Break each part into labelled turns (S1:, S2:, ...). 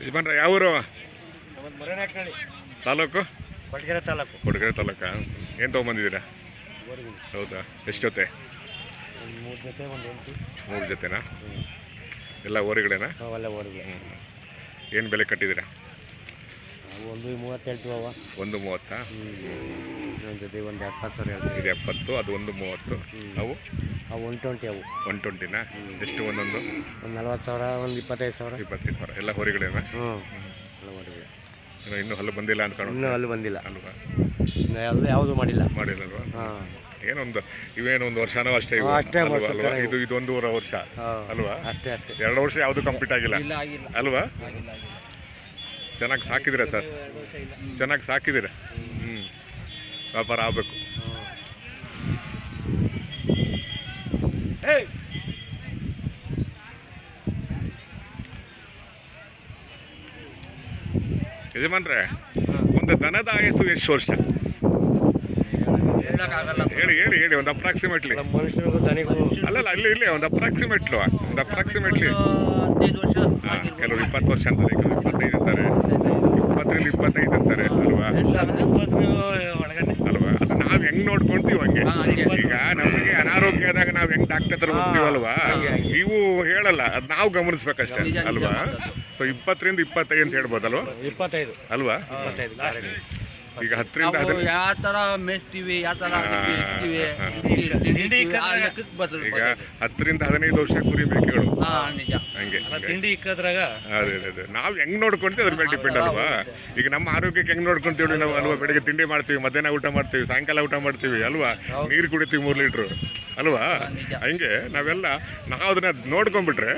S1: ಯಜಮಾನ್ರ ಯಾವ ಊರು ತಾಲೂಕು?
S2: ಕೊಡಗೆರೆ ತಾಲೂಕು.
S1: ಕೊಡಗೆರೆ ತಾಲೂಕಾ? ಏನು ತೊಗೊಂಬಂದಿದ್ದೀರಾ? ಹೌದಾ? ಎಷ್ಟು ಜೊತೆ?
S2: ಮೂರು
S1: ಜೊತೆನಾ? ಎಲ್ಲ ಓರಿಗಳೇನಾ ಏನು ಬೆಲೆ ಕಟ್ಟಿದ್ದೀರಾ?
S2: ಒಂದು ಮೂವತ್ತು ಹೇಳ್ತೀವಿ ಅವ
S1: ಒಂದು ಮೂವತ್ತಾ?
S2: ನನ್ನ ಜೊತೆ ಒಂದು ಎಪ್ಪತ್ತು ಸಾವಿರ ಹೇಳ್ತೀವಿ
S1: ಇದು ಎಪ್ಪತ್ತು ಅದು ಒಂದು ಮೂವತ್ತು. ಅವು?
S2: ಅವು ಒನ್ ಟ್ವೆಂಟಿ ಅವು.
S1: ಒನ್ ಟ್ವೆಂಟಿನಾ. ಎಷ್ಟು ಒಂದೊಂದು?
S2: ಒಂದು ನಲ್ವತ್ತು ಸಾವಿರ ಒಂದು ಇಪ್ಪತ್ತೈದು ಸಾವಿರ.
S1: ಇಪ್ಪತ್ತೈದು ಸಾವಿರ. ಎಲ್ಲ ಹೊರಗಡೆನಾ
S2: ಹ್ಞೂ ಎಲ್ಲ ಹೊರಗಡೆ
S1: ಇನ್ನೂ ಹಲ್ಲು ಬಂದಿಲ್ಲ ಅಂತ
S2: ಇನ್ನೂ
S1: ಹಲ್ಲು
S2: ಅಲ್ಲಿ ಬಂದಿಲ್ಲ.
S1: ಅಲ್ವಾ
S2: ಇನ್ನು ಯಾವುದು ಮಾಡಿಲ್ಲ ಮಾಡಿಲ್ಲ.
S1: ಮಾಡಿಲ್ಲಲ್ವಾ?
S2: ಹಾಂ.
S1: ಏನೊಂದು ಇವೇನು ಒಂದು ವರ್ಷನೋ ಅಷ್ಟೇ ಅಲ್ವಾ ಇದು ಇದು ಒಂದೂವರೆ ವರ್ಷ.
S2: ಹಾಂ.
S1: ಅಲ್ವಾ?
S2: ಅಷ್ಟೇ ಅಷ್ಟೇ.
S1: ಎರಡು ವರ್ಷ ಯಾವುದು ಕಂಪ್ಲೀಟ್ ಆಗಿಲ್ಲ.
S3: ಇಲ್ಲ ಆಗಿಲ್ಲ.
S1: ಅಲ್ವಾ?
S3: ಆಗಿಲ್ಲ ಆಗಿಲ್ಲ.
S1: ಚೆನ್ನಾಗಿ ಸಾಕಿದಿರ ಸರ್? ಚೆನ್ನಾಗಿ ಸಾಕಿದ್ದೀರಾ? ಹ್ಞೂ ವ್ಯಾಪಾರ ಆಗಬೇಕು. ಯಜಮಾನ್ರೆ ಒಂದು ದನದ ಆಯಸ್ಸು ಎಷ್ಟು ವರ್ಷ? ಹೇಳಿ ಹೇಳಿ ಹೇಳಿ ಒಂದು ಅಪ್ರಾಕ್ಸಿಮೇಟ್ಲಿ ಅಲ್ಲಲ್ಲ ಇಲ್ಲಿ ಇಲ್ಲಿ ಒಂದು ಅಪ್ರಾಕ್ಸಿಮೇಟ್ಲು ಒಂದು ಅಪ್ರಾಕ್ಸಿಮೇಟ್ಲಿ
S3: ಒಂದು ಹದಿನೈದು ವರ್ಷ
S1: ಕೆಲವರು. ಇಪ್ಪತ್ತು ವರ್ಷ ಅಂತಾರೆ ಕೆಲವರು ಇಪ್ಪತ್ತೈದು ಅಂತಾರೆ. ಇಪ್ಪತ್ತರಿಂದ ಇಪ್ಪತ್ತೈದು ಅಂತಾರೆ ಅಲ್ವಾ? ಅಲ್ವಾ? ಅದು ನಾವು ಹೆಂಗ್ ನೋಡ್ಕೊಂತೀವಿ ಹಂಗೆ. ಈಗ ನಮಗೆ ಅನಾರೋಗ್ಯ ಆದಾಗ ನಾವು ಹೆಂಗ್ ಡಾಕ್ಟರ್ ಹತ್ರ ಹೋಗ್ತೀವಲ್ವಾ?
S2: ನೀವು.
S1: ಇವು ಹೇಳಲ್ಲ ಅದ್ ನಾವು ಗಮನಿಸ್ಬೇಕಷ್ಟೇ ಅಲ್ವಾ. ಸೊ ಇಪ್ಪತ್ತರಿಂದ ಇಪ್ಪತ್ತೈದು ಅಂತ ಹೇಳ್ಬೋದಲ್ವಾ?
S2: ಇಪ್ಪತ್ತೈದು.
S1: ಅಲ್ವಾ? ಈಗ ಹತ್ತರಿಂದ
S3: ನಾವು
S1: ಹದಿನೈದು
S3: ಯಾವ ತರ ಮೇಯ್ಸ್ತೀವಿ ಯಾವ ತರ
S1: ಹಾ,
S3: ಇರ್ತೀವಿ
S1: ಹಾ.
S3: ತಿಂಡಿ ಆ ಲೆಕ್ಕಕ್ಕೆ ಬರ್ತದೆ
S1: ಈಗ ಹತ್ತರಿಂದ ಹದಿನೈದು ವರ್ಷ ಕುರಿ ಮೇಕೆಗಳು.
S3: ಹಾ ನಿಜ.
S1: ಹಂಗೆ ಹಂಗೆ.
S2: ತಿಂಡಿ ಇಕ್ಕದ್ರಾಗ
S1: ಅದೇ ಅದೇ ಅದೇ. ನಾವು ಹೆಂಗ್ ನೋಡ್ಕೊಂತೀವಿ ಅದ್ರ ಮೇಲೆ ಡಿಪೆಂಡ್ ಅಲ್ವಾ? ಈಗ ನಮ್ಮ ಆರೋಗ್ಯಕ್ಕೆ ಹೆಂಗ್ ನೋಡ್ಕೊಂತೀವಿ ನಾವು ಅಲ್ವಾ? ಬೆಳಿಗ್ಗೆ ತಿಂಡಿ ಮಾಡ್ತೀವಿ ಮಧ್ಯಾಹ್ನ ಊಟ ಮಾಡ್ತೀವಿ ಸಾಯಂಕಾಲ ಊಟ ಮಾಡ್ತೀವಿ ಅಲ್ವಾ? ನೀರು ಕುಡಿತೀವಿ ಮೂರು ಲೀಟ್ರು ಅಲ್ವಾ? ಹಂಗೆ ನಾವೆಲ್ಲ ನಾವು ಅದನ್ನ ನೋಡ್ಕೊಂಡ್ಬಿಟ್ರೆ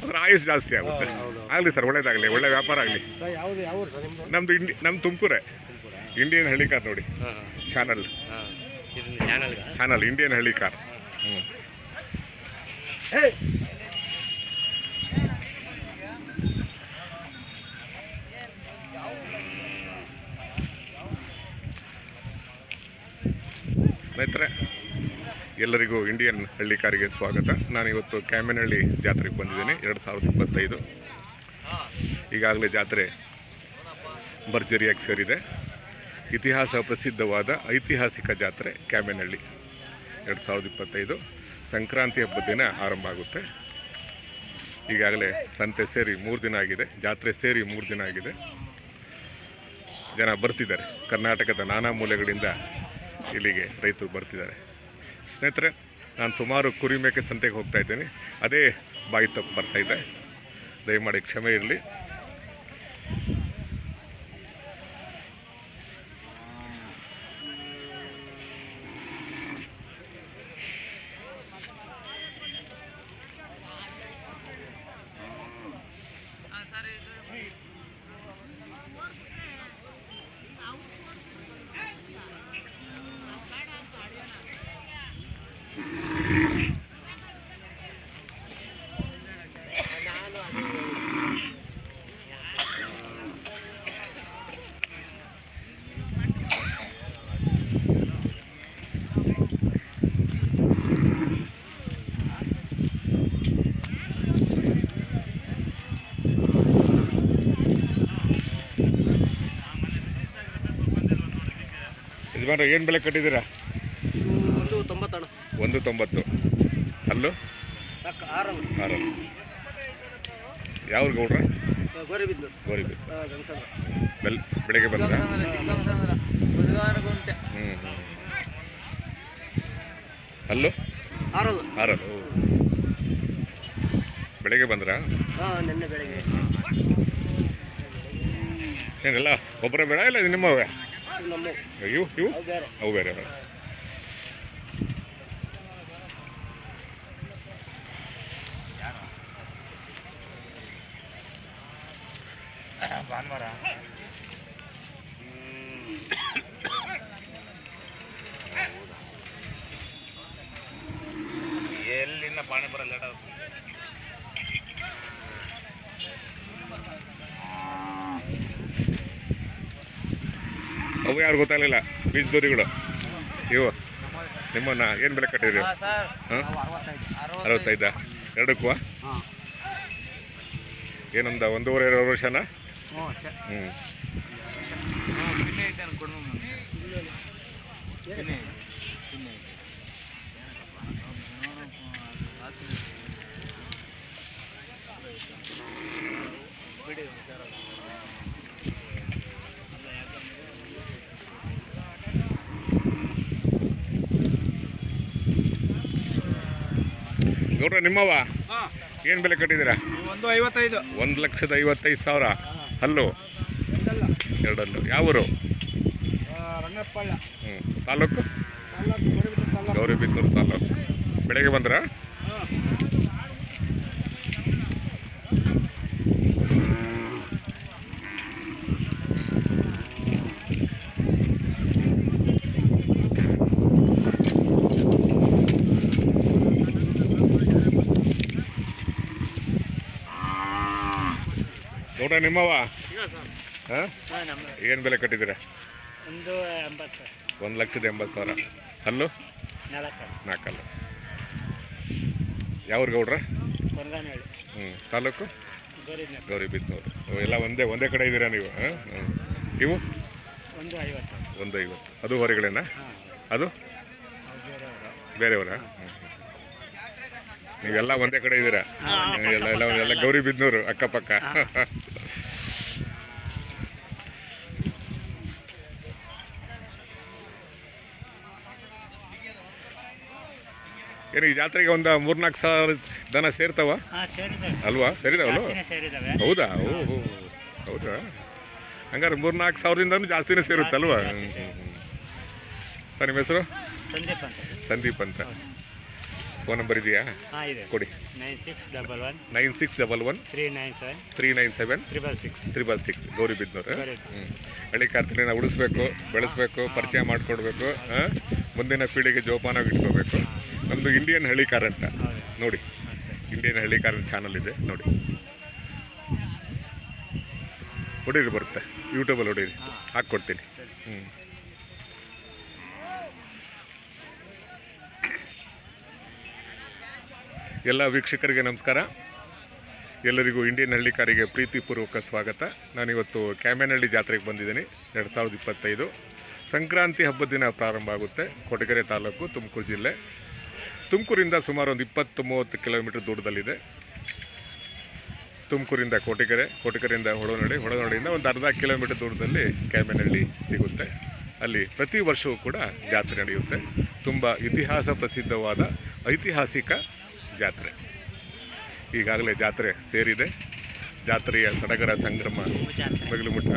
S1: ಅದ್ರ ಆಯುಸ್ ಜಾಸ್ತಿ ಆಗುತ್ತೆ. ಆಗಲಿ ಸರ್ ಒಳ್ಳೇದಾಗಲಿ ಒಳ್ಳೆ ವ್ಯಾಪಾರ ಆಗಲಿ.
S2: ಯಾವುದು ಯಾವ ಊರು ಸರ್ ನಿಮ್ಮದು
S1: ನಮ್ದು ಇಂಡಿ ನಮ್ಮ ತುಮಕೂರೇ. ಇಂಡಿಯನ್ ಹಳ್ಳಿ ಕಾರ್ ನೋಡಿ channel channel Indian Halli car ಹ್ಞೂ ಸ್ನೇಹಿತರೆ ಎಲ್ಲರಿಗೂ ಇಂಡಿಯನ್ ಹಳ್ಳಿ ಕಾರಿಗೆ ಸ್ವಾಗತ. ನಾನು ಇವತ್ತು ಕ್ಯಾಮೆನಹಳ್ಳಿ ಜಾತ್ರೆಗೆ ಬಂದಿದ್ದೀನಿ ಎರಡು ಸಾವಿರದ ಇಪ್ಪತ್ತೈದು. ಈಗಾಗಲೇ ಜಾತ್ರೆ ಭರ್ಜರಿಯಾಗಿ ಸೇರಿದೆ. ಇತಿಹಾಸ ಪ್ರಸಿದ್ಧವಾದ ಐತಿಹಾಸಿಕ ಜಾತ್ರೆ ಕ್ಯಾಮೆನಹಳ್ಳಿ. ಎರಡು ಸಾವಿರದ ಇಪ್ಪತ್ತೈದು ಸಂಕ್ರಾಂತಿ ಹಬ್ಬದ ದಿನ ಆರಂಭ ಆಗುತ್ತೆ. ಈಗಾಗಲೇ ಸಂತೆ ಸೇರಿ ಮೂರು ದಿನ ಆಗಿದೆ, ಜಾತ್ರೆ ಸೇರಿ ಮೂರು ದಿನ ಆಗಿದೆ. ಜನ ಬರ್ತಿದ್ದಾರೆ. ಕರ್ನಾಟಕದ ನಾನಾ ಮೂಲೆಗಳಿಂದ ಇಲ್ಲಿಗೆ ರೈತರು ಬರ್ತಿದ್ದಾರೆ. ಸ್ನೇಹಿತರೆ, ನಾನು ಸುಮಾರು ಕುರಿ ಮೇಕೆ ಸಂತೆಗೆ ಹೋಗ್ತಾ ಇದ್ದೀನಿ. ಅದೇ ಬಾಯಿ ತಪ್ಪು ಇದೆ. ದಯಮಾಡಿ ಕ್ಷಮೆ ಇರಲಿ. ಯಜಮಾನ್ರ ಏನು ಬೆಲೆ ಕಟ್ಟಿದ್ದೀರಾ?
S2: ಒಂದು ತೊಂಬತ್ತಣ್ಣ.
S1: ಒಂದು ತೊಂಬತ್ತು. ಅಲ್ಲೂ? ಯಾವ ಗೌಡ್ರ?
S2: ಗೋರಿಬಿದ್ದು ಗಂಗಸಂದ್ರ.
S1: ಬೆಲ್ ಬೆಳಿಗ್ಗೆ ಬಂದ್ರ? ಹ್ಞೂ ಹ್ಞೂ ಅಲ್ಲೂ?
S2: ಆರಲ್ಲ
S1: ಆರಲ್ಲ ಓ. ಬೆಳಿಗ್ಗೆ ಬಂದ್ರಾ?
S2: ಹಾಂ ನಿನ್ನೆ ಬೆಳಗ್ಗೆ.
S1: ಏನೆಲ್ಲ ಒಬ್ಬರ ಬೇಡ ಇಲ್ಲ ಇದು ನಿಮ್ಮವೇ?
S2: ನಮ್ಮ
S1: ಇವು ಇವು
S2: ಅವು ಬೇರೆ
S1: ಅವು ಬೇರೆ ಬೇರೆ
S2: ಭಾನುವಾರ
S1: ಯಾರು ಗೊತ್ತಾಗಲಿಲ್ಲ ಬೀಜ ದೂರಿಗಳು ಇವು ನಿಮ್ಮನ್ನ ಏನು ಬೆಲೆ ಕಟ್ಟಿದ್ರಿ ಹಾಂ ಅರವತ್ತೈದ. ಎರಡಕ್ಕೂ? ಏನಂದ ಒಂದೂವರೆ ಎರಡು ವರ್ಷನಾ? ಹ್ಞೂ ಗೌಡ್ರ ನಿಮ್ಮವ ಏನು ಬೆಲೆ ಕಟ್ಟಿದ್ದೀರಾ?
S2: ಒಂದು ಐವತ್ತೈದು.
S1: ಒಂದು ಲಕ್ಷದ ಐವತ್ತೈದು ಸಾವಿರ? ಅಲ್ಲು ಎರಡಲ್ಲು. ಯಾವೂರು ಹ್ಞೂ ತಾಲೂಕು?
S2: ಗೌರಿಬಿದನೂರು
S1: ತಾಲೂಕು. ಬೆಳಗ್ಗೆ ಬಂದ್ರಾ? ನೋಡ ನಿಮ್ಮವ? ಹಾಂ? ಏನು ಬೆಲೆ ಕಟ್ಟಿದ್ದೀರಾ?
S2: ಒಂದು ಎಂಬತ್ತು
S1: ಒಂದು ಲಕ್ಷದ ಎಂಬತ್ತು ಸಾವಿರ. ಹಲ್ಲು?
S2: ನಾಲ್ಕು.
S1: ನಾಲ್ಕಲ್ಲು. ಯಾವ್ರ ಗೌಡ್ರ? ಹ್ಞೂ ತಾಲೂಕು?
S2: ಗೌರಿಬಿದನೂರು
S1: ಎಲ್ಲ ಒಂದೇ ಒಂದೇ ಕಡೆ ಇದ್ದೀರಾ ನೀವು? ಹಾಂ? ಹ್ಞೂ ಇವು?
S2: ಒಂದು ಐವತ್ತು.
S1: ಒಂದು ಐವತ್ತು. ಅದು ಹೊರಗಡೆನಾ? ಅದು? ಬೇರೆಯವರಾ. ನೀವೆಲ್ಲ ಒಂದೇ ಕಡೆ ಇದ್ದೀರಾ? ಎಲ್ಲ ಎಲ್ಲ ಎಲ್ಲ. ಗೌರಿಬಿದನೂರು ಅಕ್ಕಪಕ್ಕ ಏನು ಈ ಜಾತ್ರೆಗೆ ಒಂದು ಮೂರ್ನಾಲ್ಕು ಸಾವಿರ ದನ ಸೇರ್ತಾವ? ಅಲ್ವಾ?
S2: ಸೇರಿದ್ದಾವೆ
S1: ಹೌದಾ? ಓ. ಹೌದಾ? ಹಂಗಾರೆ ಮೂರ್ನಾಲ್ಕು ಸಾವಿರದಿಂದನೂ ಜಾಸ್ತಿನೇ ಸೇರುತ್ತಲ್ವಾ ಸರಿ ನಿಮ್ಮ ಹೆಸರು?
S2: ಸಂದೀಪ್ ಅಂತ.
S1: ಫೋನ್ ನಂಬರ್ ಇದೆಯಾ?
S2: ಇದೆ.
S1: ಕೊಡಿ.
S2: Nine six double one
S1: nine six double one
S2: three nine seven
S1: three nine seven
S2: triple six
S1: triple six Gauribidanur
S2: Gauribidanur.
S1: ಹ್ಞೂ ಹಳ್ಳಿ ಕಾರ್ತಿನ ಉಳಿಸ್ಬೇಕು ಬೆಳೆಸ್ಬೇಕು ಪರಿಚಯ ಮಾಡಿಕೊಡ್ಬೇಕು ಮುಂದಿನ ಪೀಳಿಗೆ ಜೋಪಾನಾಗಿ ಇಟ್ಕೋಬೇಕು. ನಮ್ಮದು ಇಂಡಿಯನ್ ಹಳ್ಳಿ ಕಾರ್ ಅಂತ. ನೋಡಿ. ಇಂಡಿಯನ್ ಹಳ್ಳಿ ಕಾರ್ ಚಾನಲ್ ಇದೆ. ನೋಡಿ. ಹೊಡೀರಿ ಬರುತ್ತೆ. ಯೂಟ್ಯೂಬಲ್ಲಿ ಹೊಡೀರಿ. ಹಾಕ್ಕೊಡ್ತೀನಿ. ಹ್ಞೂ ಎಲ್ಲ ವೀಕ್ಷಕರಿಗೆ ನಮಸ್ಕಾರ. ಎಲ್ಲರಿಗೂ ಇಂಡಿಯನ್ ಹಳ್ಳಿ ಕಾರಿಗೆ ಪ್ರೀತಿಪೂರ್ವಕ ಸ್ವಾಗತ. ನಾನಿವತ್ತು ಕ್ಯಾಮೇನಹಳ್ಳಿ ಜಾತ್ರೆಗೆ ಬಂದಿದ್ದೀನಿ, ಎರಡು ಸಾವಿರದ ಇಪ್ಪತ್ತೈದು. ಸಂಕ್ರಾಂತಿ ಹಬ್ಬದ ದಿನ ಪ್ರಾರಂಭ ಆಗುತ್ತೆ ಕೊಟಗೆರೆ ತಾಲೂಕು, ತುಮಕೂರು ಜಿಲ್ಲೆ. ತುಮಕೂರಿಂದ ಸುಮಾರು ಒಂದು ಇಪ್ಪತ್ತು ಮೂವತ್ತು ಕಿಲೋಮೀಟರ್ ದೂರದಲ್ಲಿದೆ. ತುಮಕೂರಿಂದ ಕೋಟೆಕೆರೆ ಕೋಟೆಕೆರೆಯಿಂದ ಹೊಳನಹಳ್ಳಿ ಹೊಳನಡಿಯಿಂದ ಒಂದು ಅರ್ಧ ಕಿಲೋಮೀಟರ್ ದೂರದಲ್ಲಿ ಕ್ಯಾಮೇನಹಳ್ಳಿ ಸಿಗುತ್ತೆ. ಅಲ್ಲಿ ಪ್ರತಿ ವರ್ಷವೂ ಕೂಡ ಜಾತ್ರೆ ನಡೆಯುತ್ತೆ. ತುಂಬ ಇತಿಹಾಸ ಪ್ರಸಿದ್ಧವಾದ ಐತಿಹಾಸಿಕ ಜಾತ್ರೆ. ಈಗಾಗಲೇ ಜಾತ್ರೆ ಸೇರಿದೆ. ಜಾತ್ರೆಯ ಸಡಗರ ಸಂಗ್ರಮ ಬಗಲು ಮುಟ್ಟ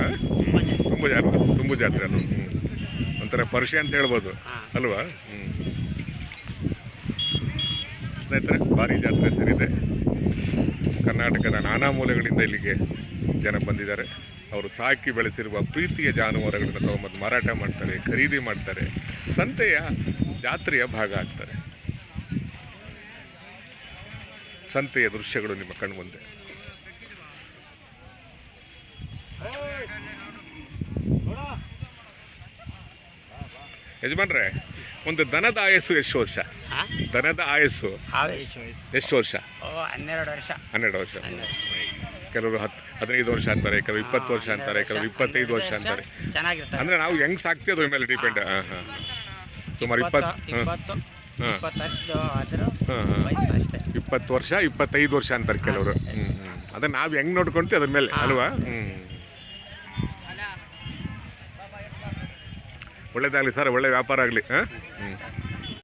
S1: ತುಂಬ ಜಾತ್ರೆ ತುಂಬು ಜಾತ್ರೆ ಅದು. ಹ್ಞೂ ಒಂಥರ ಪರ್ಷೆ ಅಂತ ಹೇಳ್ಬೋದು. ಅಲ್ವಾ? ಹ್ಞೂ ಸ್ನೇಹಿತರೆ ಭಾರಿ ಜಾತ್ರೆ ಸೇರಿದೆ. ಕರ್ನಾಟಕದ ನಾನಾ ಮೂಲೆಗಳಿಂದ ಇಲ್ಲಿಗೆ ಜನ ಬಂದಿದ್ದಾರೆ. ಅವರು ಸಾಕಿ ಬೆಳೆಸಿರುವ ಪ್ರೀತಿಯ ಜಾನುವಾರುಗಳನ್ನು ತಗೊಂಬಂದು ಮಾರಾಟ ಮಾಡ್ತಾರೆ ಖರೀದಿ ಮಾಡ್ತಾರೆ. ಸಂತೆಯ ಜಾತ್ರೆಯ ಭಾಗ ಆಗ್ತಾರೆ. ಸಂತೆಯ ದೃಶ್ಯಗಳು ನಿಮ್ಮ ಕಣ್ಮುಂದೆ. ಯಜಮಾನ್ರೆ ಒಂದು ದನದ ಆಯಸ್ಸು ಎಷ್ಟು ವರ್ಷ? ದನದ ಆಯಸ್ಸು ಎಷ್ಟು ವರ್ಷ?
S2: ಹನ್ನೆರಡು ವರ್ಷ.
S1: ಹನ್ನೆರಡು ವರ್ಷ. ಕೆಲವರು ಹತ್ತು ಹದಿನೈದು ವರ್ಷ ಅಂತಾರೆ ಕೆಲವರು ಇಪ್ಪತ್ತು ವರ್ಷ ಅಂತಾರೆ ಕೆಲವರು ಇಪ್ಪತ್ತೈದು ವರ್ಷ ಅಂತಾರೆ. ಅಂದ್ರೆ ನಾವು ಹೆಂಗ್ ಸಾಕ್ತೀವಿ ಅದ್ರ ಮೇಲೆ ಡಿಪೆಂಡ್ ಹಾಂ ಹಾಂ. ಸುಮಾರು ಇಪ್ಪತ್ತು.
S2: ಇಪ್ಪತ್ತು ಆದರೂ ವಯಸ್ಸು ಅಷ್ಟೇ.
S1: ವರ್ಷ ಇಪ್ಪತ್ತೈದು ವರ್ಷ ಅಂತಾರೆ ಕೆಲವರು. ಹ್ಞೂ ಹ್ಞೂ ಅದೇ ನಾವು ಹೆಂಗ್ ನೋಡ್ಕೊಂತೀವಿ ಅದ್ರ ಮೇಲೆ ಅಲ್ವಾ? ಹ್ಞೂ ಒಳ್ಳೇದಾಗಲಿ ಸರ್ ಒಳ್ಳೆ ವ್ಯಾಪಾರ ಆಗಲಿ ಹಾಂ? ಹ್ಞೂ